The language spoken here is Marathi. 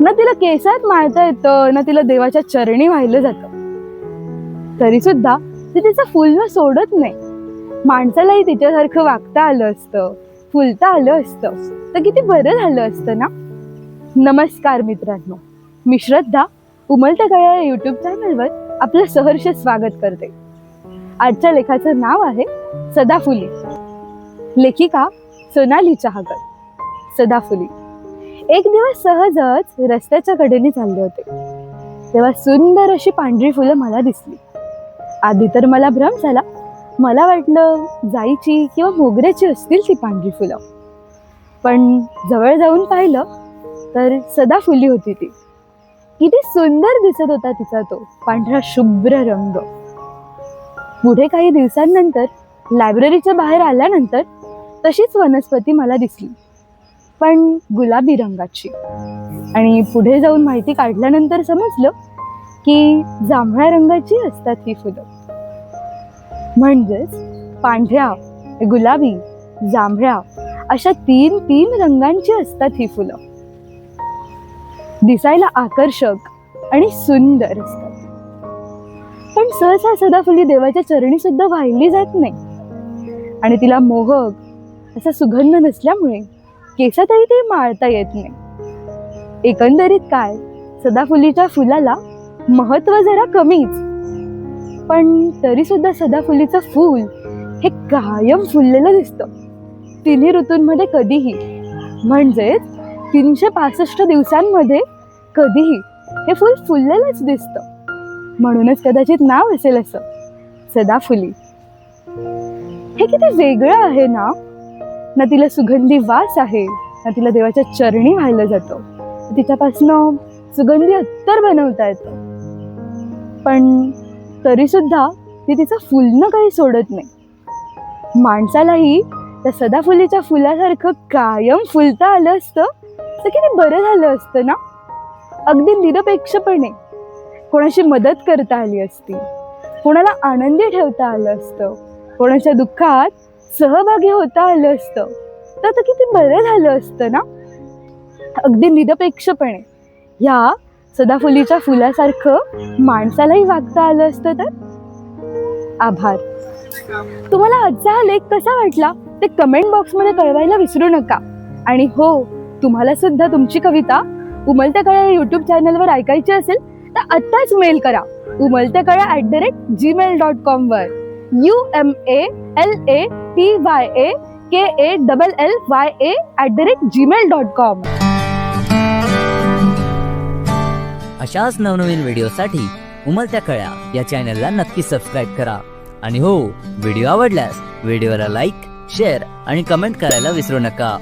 ना तिला केसात माळता येतं ना तिला देवाच्या चरणी वाहिलं जातं. तरी सुद्धा ती तिचं फुलणं सोडत नाही. माणसालाही तिच्यासारखं वागता आलं असतं फुलता आलं असतं. तर किती बरं झालं असतं ना? नमस्कार मित्रांनो. मी श्रद्धा उमलत्या कळ्या यूट्यूब चॅनलवर आपलं सहर्ष स्वागत करते. आजच्या लेखाचं नाव आहे सदाफुली. लेखिका सोनाली चहाकर सदाफुली. एक दिवस सहजच रस्त्याच्या कडेने चालले होते. तेव्हा सुंदर अशी पांढरी फुलं मला दिसली. आधी तर मला भ्रम झाला. मला वाटलं जाईची किंवा मोगऱ्याची असतील ती पांढरी फुलं. पण जवळ जाऊन पाहिलं तर सदा फुली होती ती. किती सुंदर दिसत होता तिचा तो पांढरा शुभ्र रंग. पुढे काही दिवसांनंतर लायब्ररीच्या बाहेर आल्यानंतर तशीच वनस्पती मला दिसली. पण गुलाबी रंगाची. आणि पुढे जाऊन माहिती काढल्यानंतर समजलं की जांभळ्या रंगाची असतात ही फुलं. म्हणजेच पांढऱ्या गुलाबी जांभळ्या अशा तीन तीन रंगांची असतात ही फुलं. दिसायला आकर्षक आणि सुंदर असतात. पण सहसा सदाफुली देवाच्या चरणी सुद्धा वाहिली जात नाही. आणि तिला मोहक असा सुगंध नसल्यामुळे केसातही ते माळता येत नाही. एकंदरीत काय? सदाफुलीच्या फुलाला महत्त्व जरा कमीच. पण तरी सुद्धा सदाफुलीचं फूल हे कायम फुललेलं दिसतं. तिन्ही ऋतूंमध्ये कधीही म्हणजेच तीनशे पासष्ट दिवसांमध्ये कधीही हे फूल फुललेलंच दिसतं. म्हणूनच कदाचित नाव असेल असं. सदाफुली. हे किती वेगळं आहे ना? ना तिला सुगंधी वास आहे ना तिला देवाच्या चरणी व्हायला जातं. तिच्यापासनं सुगंधी अत्तर बनवता येतं. पण तरीसुद्धा ती तिचं फुलणं काही सोडत नाही. माणसालाही त्या सदाफुलीच्या फुलासारखं कायम फुलता आलं असतं तर किती बरं झालं असतं ना? अगदी निरपेक्षपणे कोणाशी मदत करता आली असती कोणाला आनंदी ठेवता आलं असतं कोणाच्या दुःखात सहभागी होता आलं असतं. तर आता किती बरं झालं असतं ना? अगदी निरपेक्षपणे. ह्या सदाफुलीच्या फुलासारखं माणसालाही वागता आलं असतं तर? आभार. तुम्हाला आजचा हा लेख कसा वाटला ते कमेंट बॉक्समध्ये कळवायला विसरू नका. आणि हो तुम्हाला सुद्धा तुमची कविता उमलत्या कळ्या यूट्यूब युट्यूब चॅनलवर ऐकायची असेल तर आत्ताच मेल करा. उमलत्या कळ्या at the rate Gmail dot कॉमवर U M A L A P Y A K A double L Y A at the rate Gmail dot com अशाच नवनवीन व्हिडिओसाठी उमलत्या कळ्या या चॅनलला नक्की सबस्क्राईब करा. आणि हो व्हिडिओ आवडल्यास व्हिडिओला लाईक शेअर आणि कमेंट करायला विसरू नका.